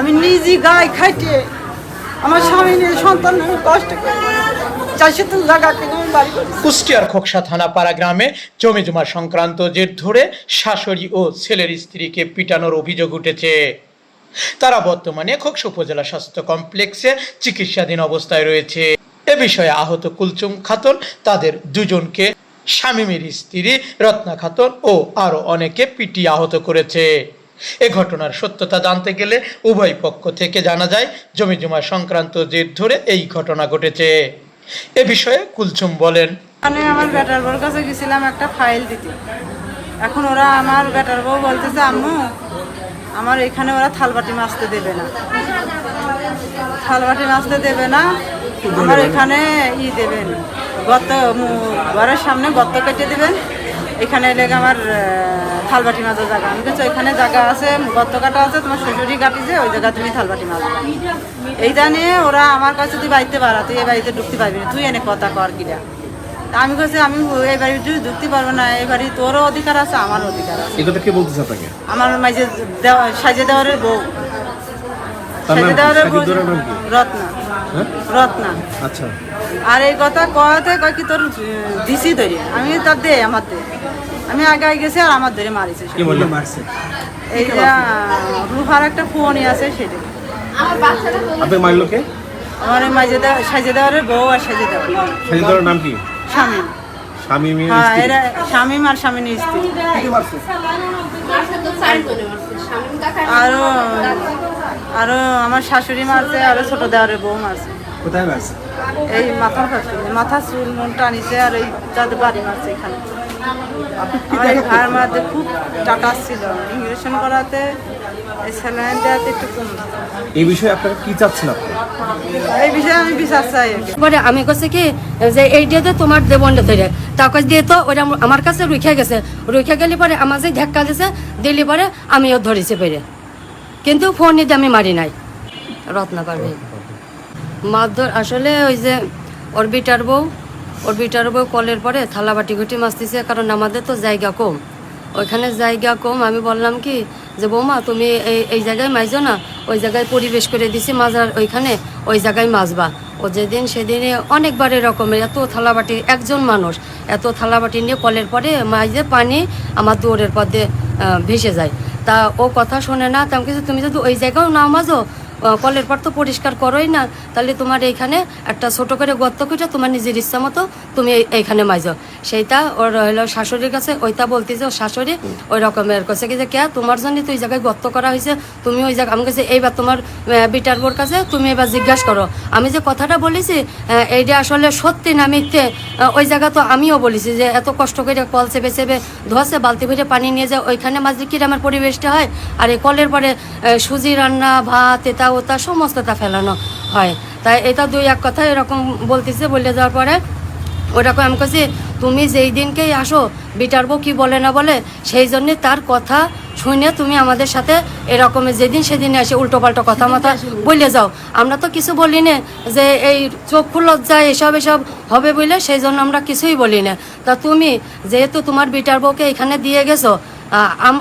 আমি নিজে গায়ে খাইতে আমার স্বামী নিয়ে সন্তান কষ্ট করে কুষ্টিয়ার খোকসা থানাপাড়া গ্রামে জমি জমা সংক্রান্ত জের ধরে শাশুড়ি ও ছেলের স্ত্রীকে পিটানোর অভিযোগ উঠেছে। তারা বর্তমানে খোকসা উপজেলা স্বাস্থ্য কমপ্লেক্সে চিকিৎসাধীন অবস্থায় রয়েছে। এ বিষয়ে আহত কুলচুম খাতুন, তাদের দুজনকে স্বামীমের স্ত্রী রত্না খাতুন ও আরও অনেকে পিটিয়ে আহত করেছে। এ ঘটনার সত্যতা জানতে গেলে উভয় পক্ষ থেকে জানা যায় জমি জমা সংক্রান্ত জের ধরে এই ঘটনা ঘটেছে। এ বিষয়ে কুলচুম বলেন। আমি আমার বেটার বউর কাছে গেছিলাম একটা ফাইল দিতে। এখন ওরা আমার বেটার বউ বলতেছে আম্মু আমার এখানে ওরা থালবাটি মাছতে দেবে না। থালবাটি মাছতে দেবে না আমার এখানে ই দেবেন গত ঘরের সামনে গর্ত কেটে দেবেন এখানে লেগে আমার থালবাটি মাছের জায়গা। আমি বলছি ওইখানে জায়গা আছে গর্ত কাটা আছে তোমার শ্বশুরি শ্বশুরই কাটিছে ওই জায়গা তুমি থালবাটি মাছ এইটা নিয়ে ওরা আমার কাছে তুই বাড়িতে পারা তুই এই বাড়িতে ঢুকতে পারবি না তুই এনে কথা কর কিরা তা আমি বলছি আমি এই বাড়ি ঢুকতে পারব না এই বাড়ি তোরও অধিকার আছে আমারও অধিকার আছে। এই কথা কে বলতেছে আপনাকে? আমার মাঝে সাজে দেওয়ারের বউ। সাজে? দেওয়ারের বউ? রত্না। রত্না। আচ্ছা। আর এই কথা কয়াতে কয় কি তোর দিছি ধরে। আমি তার দে আমার দে। আমি আগে গেছি আর আমার ধরে মারিছে। কি বলল? মারছে। এই যে রুহার একটা ফোনই আছে সেটা। আপনি মারলো কে? আমার এই মাঝে দেওয়া সাজে দেওয়ারের বউ আর সাজে দেওয়ার। সাজিদ নাম কি? স্বামী। স্বামী মেয়ের হ্যাঁ এরা স্বামী আর স্বামীর স্ত্রী। আরও আরও আমার শাশুড়ি মারছে আরও ছোট দেওয়ারের বউ মারছে। কোথায় মারছে? এই মাথার কাছে মাথা চুল মন টানিছে আর এই যাদের বাড়ি মারছে এখানে। আমার এই ভাইয়ের মধ্যে খুব টাকা ছিল। ইমিগ্রেশন করাতে এই স্যালাইন দেওয়াতে একটু কম। এই বিষয়ে আপনারা কি চাচ্ছেন আপনি? এই বিষয়ে আমি বিশ্বাস চাই পরে আমি কাছে কি যে এই দিয়ে তো তোমার দেবনটা ধরে। তা কাছে দিয়ে তো ওরা আমার কাছে রুখে গেছে। রুখে গেলে পরে আমার যে ধাক্কা দিছে দিলে পরে আমিও ধরেছি পেরে। কিন্তু ফোন নিতে আমি মারি নাই। রত্না পারবে মারধর আসলে ওই যে ওর বিটার বউ ওর বিটার বউ কলের পরে থালা বাটি ঘুটি মাছতেছে কারণ আমাদের তো জায়গা কম। ওইখানে জায়গা কম, আমি বললাম কি যে, বৌমা, তুমি এই এই জায়গায় মাইজো না, ওই জায়গায় পরিবেশ করে দিছি, মাজার ওইখানে ওই জায়গায় মাজবা ও যেদিন সেদিনে অনেকবার এরকমের, এত থালাবাটি, একজন মানুষ, এত থালাবাটি নিয়ে কলের পরে মাঝে পানি আমার দুয়ারের পথে ভেসে যায়। তা ও কথা শোনে না তেমন কিছু তুমি যদি ওই জায়গাও না মাজো আহ, কলের পর তো পরিষ্কার করোই না, তাহলে তোমার এইখানে একটা ছোট করে গর্ত করে তোমার নিজের ইচ্ছা মতো তুমি এইখানে মাইজো। সেইটা ওর হলো শাশুড়ির কাছে, ওইটা বলতেছে ওর শাশুড়ি, ওই রকমের কাছে কি যে, কে, তোমার জন্য তো ওই জায়গায় গর্ত করা হয়েছে তুমি ওই জায়গা আমি কাছে এইবার তোমার বিটার বোর কাছে তুমি এবার জিজ্ঞাসা করো। আমি যে কথাটা বলেছি এইটা আসলে সত্যি না মিথ্যে ওই জায়গা তো আমিও বলেছি যে, এত কষ্ট করে কল চেপে চেপে ধোয়াছে, বালতি ভরে পানি নিয়ে যায়, ওইখানে মাঝে কিরামের পরিবেশটা হয়? আর এই কলের পরে সুজি রান্না, ভাত, এটা ওটা সমস্তটা ফেলানো হয়। তাই এটা দুই এক কথা এরকম বলতেছে বলে যাওয়ার পরে ওরকম আমি কাছে তুমি যেই দিনকেই আসো বিটারবো কি বলে না বলে সেই জন্যে তার কথা শুনে তুমি আমাদের সাথে এরকমের যেদিন সেদিন এসে উল্টো পাল্টো কথা মতো বলে যাও। আমরা তো কিছু বলি না যে এই চক্ষু লজ্জা এসব এসব হবে বলে সেই জন্য আমরা কিছুই বলি না তা তুমি যেহেতু তোমার বিটার বউকে এখানে দিয়ে গেছো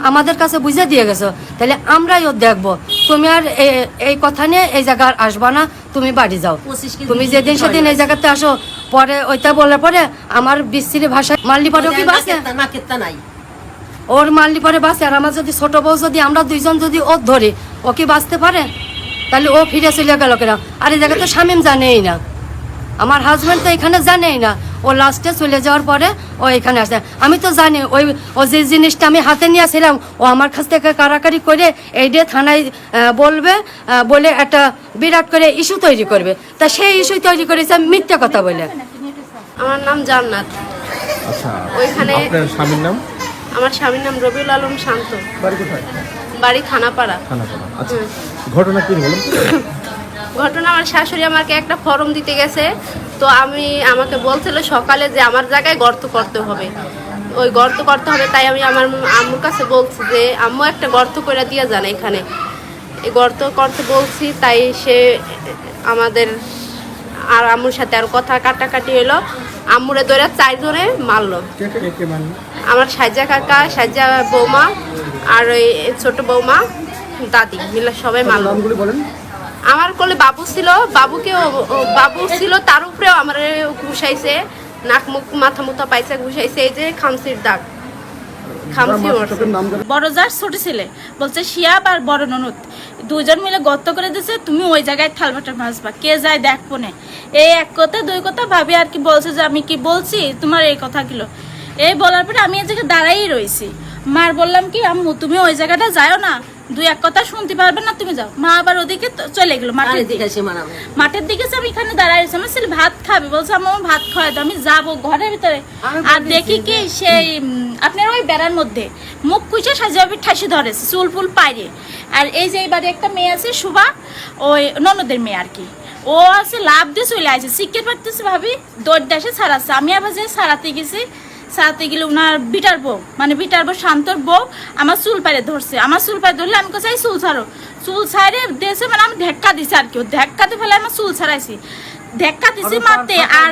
আমাদের কাছে বুঝে দিয়ে গেছো। তাহলে আমরাই ওর দেখব। তুমি আর এই কথা নিয়ে এই জায়গা আর আসবা না তুমি বাড়ি যাও। তুমি যেদিন সেদিন এই জায়গাতে আসো। পরে ওইটা বলার পরে আমার বিশ্রী ভাষায় মারলি পরেও কি বাসে? নাই। ওর মারলি পরে বাসে আর আমার যদি ছোট বউ যদি আমরা দুইজন যদি ওর ধরি ও কি বাঁচতে পারে? তাহলে ও ফিরে চলে গেল কেন? আর এই জায়গাতে স্বামীম জানেই না। আমার হাজব্যান্ড তো এখানে জানেই না। ও লাস্টে চলে যাওয়ার পরে ও এখানে আসে। আমি তো জানি ওই ও যে জিনিসটা আমি হাতে নিয়েছিলাম ও আমার কাছ থেকে কারাকারি করে এই দিয়ে থানায় বলবে বলে একটা বিরাট করে ইস্যু তৈরি করবে। তা সেই ইস্যু তৈরি করেছে মিথ্যা কথা বলে। আমার নাম জান্নাত। আচ্ছা ওইখানে স্বামীর নাম? আমার স্বামীর নাম রবিউল আলম শান্ত। বাড়ি থানাপাড়া। খানাপাড়া আচ্ছা। ঘটনা কি বলুন? ঘটনা, আমার শাশুড়ি আমাকে একটা ফর্ম দিতে গেছে। তো আমি, আমাকে বলছিল সকালে যে আমার জায়গায় গর্ত করতে হবে। ওই গর্ত করতে হবে, তাই আমি আমার আম্মুর কাছে বলছি যে, আম্মু, একটা গর্ত করে দিয়ে যান এখানে। এই গর্ত করতে বলছি, তাই সে আমাদের আর আম্মুর সাথে আর কথা কাটাকাটি হলো আম্মুরে ধরে চারজনে মারলো। আমার সাজা কাকা সাজা বৌমা আর ওই ছোট বৌমা, দাদি, মিলে সবাই মারলো। আমার কোলে বাবু ছিল বাবুকে ও- ও বাবু ছিল তার উপরেও আমার ঘুষাইছে নাক মুখ মাথা মুথা পাইছে ঘুষাইছে এই যে খামসির দাগ? বড় যার ছোট ছেলে বলছে শিয়াব আর বড় ননদ দুজন মিলে গর্ত করে দিছে তুমি ওই জায়গায় থালবাটা মাছবা কে যায় দেখব না এই এক কথা দুই কথা ভাবি আর কি বলছে যে আমি কি বলছি তোমার এই কথাগুলো এই বলার পরে আমি এই জায়গায় দাঁড়াই রয়েছি মার বললাম কি আম্মু তুমি ওই জায়গাটা যাও না দুই এক কথা শুনতে পারবে না তুমি যাও। মা আবার ওদিকে চলে গেলো মাঠের দিকে মাঠের দিকে আমি এখানে দাঁড়াই রয়েছি। আমার ছেলে ভাত খাবে? বলছে আমার ভাত খাওয়াই তো আমি যাব ঘরের ভিতরে। আর দেখি কি সেই আপনার ওই বেড়ার মধ্যে মুখ কুচে সাজাবি ঠাসি ধরেছে চুল ফুল পাইরে আর এই যে এবারে একটা মেয়ে আছে শুভা ওই ননদের মেয়ে আর কি। ও আছে লাভ দিয়ে চলে আসে শিখতে পারতেছে ভাবি দৌড় দেশে ছাড়াচ্ছে। আমি আবার যে ছাড়াতে গেছি ছাড়াতে গেলে ওনার বিটার বউ মানে বিটার বউ শান্তর বউ আমার চুল পাড়ে ধরছে। আমার চুল পাড়ে ধরলে আমি কোথায় চুল ছাড়ো। চুল ছাড়ে দিয়েছে মানে আমি ধাক্কা দিছি আর কি। ধাক্কাতে ফেলে আমার চুল ছাড়াইছি। ধাক্কা দিছি মারতে আর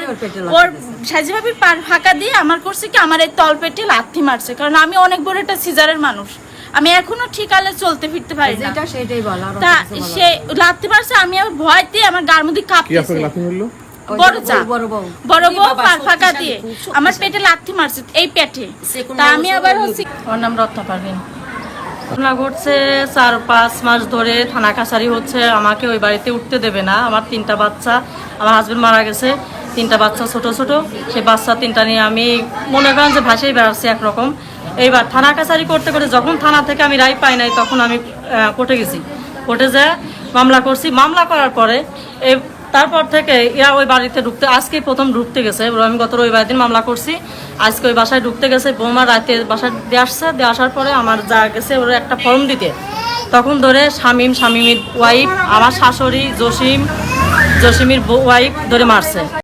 ওর সাজি ভাবি পার ফাঁকা দিয়ে আমার করছে কি আমার এই তল পেটে লাথি মারছে। কারণ আমি অনেক বড় একটা সিজারের মানুষ। আমি এখনও ঠিক আলে চলতে ফিরতে পারি না। সেটাই বল তা সে লাথি মারছে আমি ভয়তে আমার গার মধ্যে কাঁপতেছে। লাথি মারলো? বড় চা। বড় বউ। ফাঁকা দিয়ে। আমার পেটে লাথি মারছে এই পেটে। তা আমি আবার হচ্ছে আমার নাম রত্না পারভিন। ঘটনা ঘটছে চার পাঁচ মাস ধরে থানা কাছারি হচ্ছে। আমাকে ওই বাড়িতে উঠতে দেবে না। আমার তিনটা বাচ্চা। আমার হাজবেন্ড মারা গেছে। তিনটা বাচ্চা ছোট ছোট। সেই বাচ্চা তিনটা নিয়ে আমি মনে করেন যে ভাসেই বেড়াচ্ছি একরকম। এইবার থানা কাছারি করতে করতে যখন থানা থেকে আমি রায় পাই নাই তখন আমি আহ, কোর্টে গেছি। কোর্টে যে মামলা করছি। মামলা করার পরে এই তারপর থেকে ইয়া ওই বাড়িতে ঢুকতে, আজকেই প্রথম ঢুকতে গেছে। আমি গত রবিবার দিন মামলা করছি। আজকে ওই বাসায় ঢুকতে গেছে, বৌমা রাতে বাসায় দিয়ে আসছে, দিয়ে আসার পরে আমার যা গেছে, ওর একটা ফর্ম দিতে। তখন ধরে শামিম, শামিমির ওয়াইফ আমার শাশুড়ি, জসিম, জসিমির ওয়াইফ ধরে মারছে।